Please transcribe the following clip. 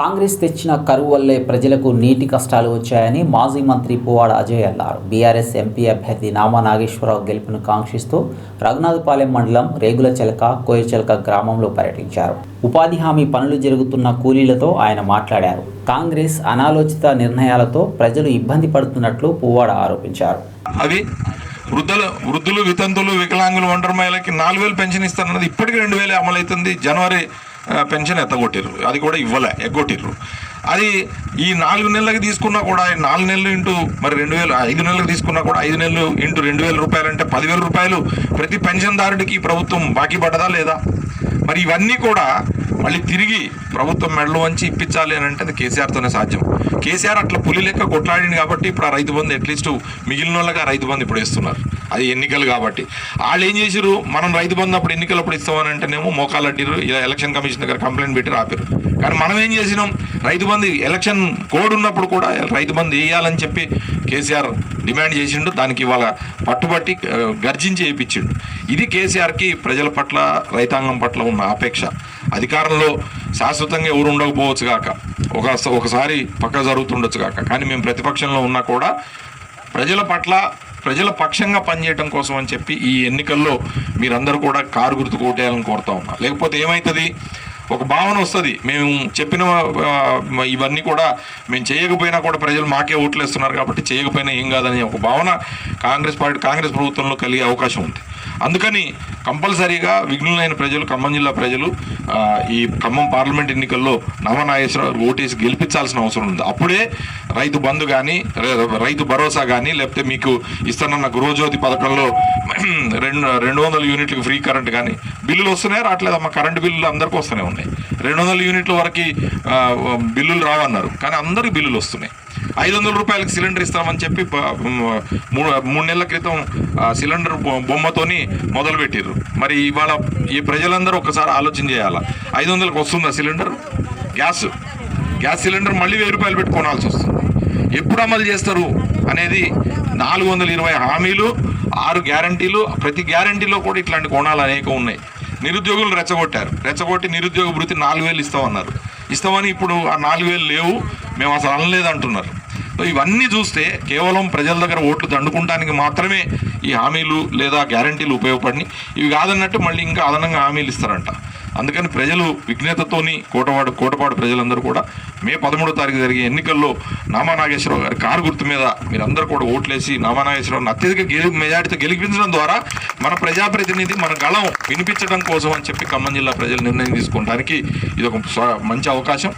కాంగ్రెస్ తెచ్చిన కరువు వల్లే ప్రజలకు నీటి కష్టాలు వచ్చాయని మాజీ మంత్రి పువ్వాడ అజయ్ అన్నారు. బీఆర్ఎస్ ఎంపీ అభ్యర్థి నామా నాగేశ్వరరావు గెలుపును కాంక్షిస్తూ రఘునాథపాలెం మండలం రేగులచెలక కోయచెలక గ్రామంలో పర్యటించారు. ఉపాధి హామీ పనులు జరుగుతున్న కూలీలతో ఆయన మాట్లాడారు. కాంగ్రెస్ అనాలోచిత నిర్ణయాలతో ప్రజలు ఇబ్బంది పడుతున్నట్లు పువ్వాడ ఆరోపించారు. అవి వృద్ధులు వృద్ధులు వితంతులు వికలాంగులు ఒంటరి మహిళకి నాలుగు వేలు పెన్షన్ ఇస్తారన్నది ఇప్పటికి రెండు వేలు అమలవుతుంది. జనవరి పెన్షన్ ఎత్తగొట్టిర్రు. అది కూడా ఇవ్వలే ఎగ్గొట్టిర్రు. అది ఈ నాలుగు నెలలకు తీసుకున్నా కూడా నాలుగు నెలలు ఇంటూ మరి రెండు వేలు ఐదు నెలలకు తీసుకున్నా కూడా ఐదు నెలలు ఇంటూ రెండు వేల రూపాయలు అంటే పదివేల రూపాయలు ప్రతి పెన్షన్దారుడికి ప్రభుత్వం బాకీ పడ్డదా లేదా? మరి ఇవన్నీ కూడా మళ్ళీ తిరిగి ప్రభుత్వం మెడలు వంచి ఇప్పించాలి అని అంటే అది కేసీఆర్తోనే సాధ్యం. కేసీఆర్ అట్లా పులి లెక్క కొట్లాడింది కాబట్టి ఇప్పుడు ఆ రైతు బంధు అట్లీస్ట్ మిగిలిన వాళ్ళగా రైతు బంధు ఇప్పుడు ఇస్తున్నారు అది ఎన్నికలు కాబట్టి. వాళ్ళు ఏం చేసిరు మనం రైతు బంధు అప్పుడు ఎన్నికలు అప్పుడు ఇస్తామని అంటేనేమో మోకాలు అడ్డారు ఇలా ఎలక్షన్ కమిషన్ దగ్గర కంప్లైంట్ పెట్టి ఆపారు కానీ మనం ఏం చేసినాం? రైతు బంధు ఎలక్షన్ కోడ్ ఉన్నప్పుడు కూడా రైతు బంధు వేయాలని చెప్పి కేసీఆర్ డిమాండ్ చేసిండు. దానికి ఇవాళ పట్టుబట్టి గర్జించి వేయించిండు. ఇది కేసీఆర్కి ప్రజల పట్ల రైతాంగం పట్ల ఉన్న ఆపేక్ష అధికారంలో శాశ్వతంగా ఎవరు ఉండకపోవచ్చు కాక ఒక ఒకసారి పక్క జరుగుతుండొచ్చు కాక కానీ మేము ప్రతిపక్షంలో ఉన్నా కూడా ప్రజల పట్ల ప్రజల పక్షంగా పనిచేయడం కోసం అని చెప్పి ఈ ఎన్నికల్లో మీరందరూ కూడా కారు గుర్తు కోటేయాలని కోరుతా ఉన్నా. లేకపోతే ఏమవుతుంది ఒక భావన వస్తుంది. మేము చెప్పిన ఇవన్నీ కూడా మేము చేయకపోయినా కూడా ప్రజలు మాకే ఓట్లు వేస్తున్నారు కాబట్టి చేయకపోయినా ఏం కాదని ఒక భావన కాంగ్రెస్ పార్టీ కాంగ్రెస్ ప్రభుత్వంలో కలిగే అవకాశం ఉంది. అందుకని కంపల్సరీగా విఘ్నులైన ప్రజలు ఖమ్మం జిల్లా ప్రజలు ఈ ఖమ్మం పార్లమెంట్ ఎన్నికల్లో నవనాగేశ్వర ఓటేసి గెలిపించాల్సిన అవసరం ఉంది. అప్పుడే రైతు బంధు కానీ రైతు భరోసా కానీ లేకపోతే మీకు ఇస్తానన్న గృహజ్యోతి పథకంలో రెండు రెండు వందల యూనిట్లకు ఫ్రీ కరెంట్ కానీ బిల్లులు వస్తున్నాయి రావట్లేదమ్మా కరెంటు బిల్లులు అందరికీ వస్తూనే ఉన్నాయి. రెండు వందల యూనిట్ల వరకు బిల్లులు రావన్నారు. కానీ అందరికి బిల్లులు వస్తున్నాయి. ఐదు వందల రూపాయలకు సిలిండర్ ఇస్తామని చెప్పి మూడు మూడు నెలల క్రితం సిలిండర్ బొ- బొమ్మతోని మొదలు పెట్టిర్రు మరి ఇవాళ ఈ ప్రజలందరూ ఒకసారి ఆలోచన చేయాలా. ఐదు వందలకు వస్తుందా సిలిండర్? గ్యాస్ గ్యాస్ సిలిండర్ మళ్ళీ వెయ్యి రూపాయలు పెట్టి కొనాల్సి వస్తుంది. ఎప్పుడు అమలు చేస్తారు అనేది నాలుగు వందల ఇరవై హామీలు ఆరు గ్యారంటీలు ప్రతి గ్యారంటీలో కూడా ఇట్లాంటి కోణాలు అనేక ఉన్నాయి. నిరుద్యోగులు రెచ్చగొట్టారు. రెచ్చగొట్టి నిరుద్యోగ భృతి నాలుగు వేలు ఇస్తామన్నారు. ఇస్తామని ఇప్పుడు ఆ నాలుగు వేలు లేవు మేము అసలు అనలేదు అంటున్నారు సో ఇవన్నీ చూస్తే కేవలం ప్రజల దగ్గర ఓట్లు దండుకుంటానికి మాత్రమే ఈ హామీలు లేదా గ్యారంటీలు ఉపయోగపడినాయి. ఇవి కాదన్నట్టు మళ్ళీ ఇంకా అదనంగా హామీలు ఇస్తారంట. అందుకని ప్రజలు విఘ్నేతతోని కోటవాడు కోటపాడు ప్రజలందరూ కూడా మే పదమూడో తారీఖు జరిగే ఎన్నికల్లో నామానాగేశ్వరరావు గారి కారు గుర్తు మీద మీరందరూ కూడా ఓట్లేసి నామానాగేశ్వరరావుని అత్యధిక గెలి మెజార్టీతో గెలిపించడం ద్వారా మన ప్రజాప్రతినిధి మన గళం వినిపించడం కోసం అని చెప్పి ఖమ్మం జిల్లా ప్రజలు నిర్ణయం తీసుకోవడానికి ఇది ఒక మంచి అవకాశం.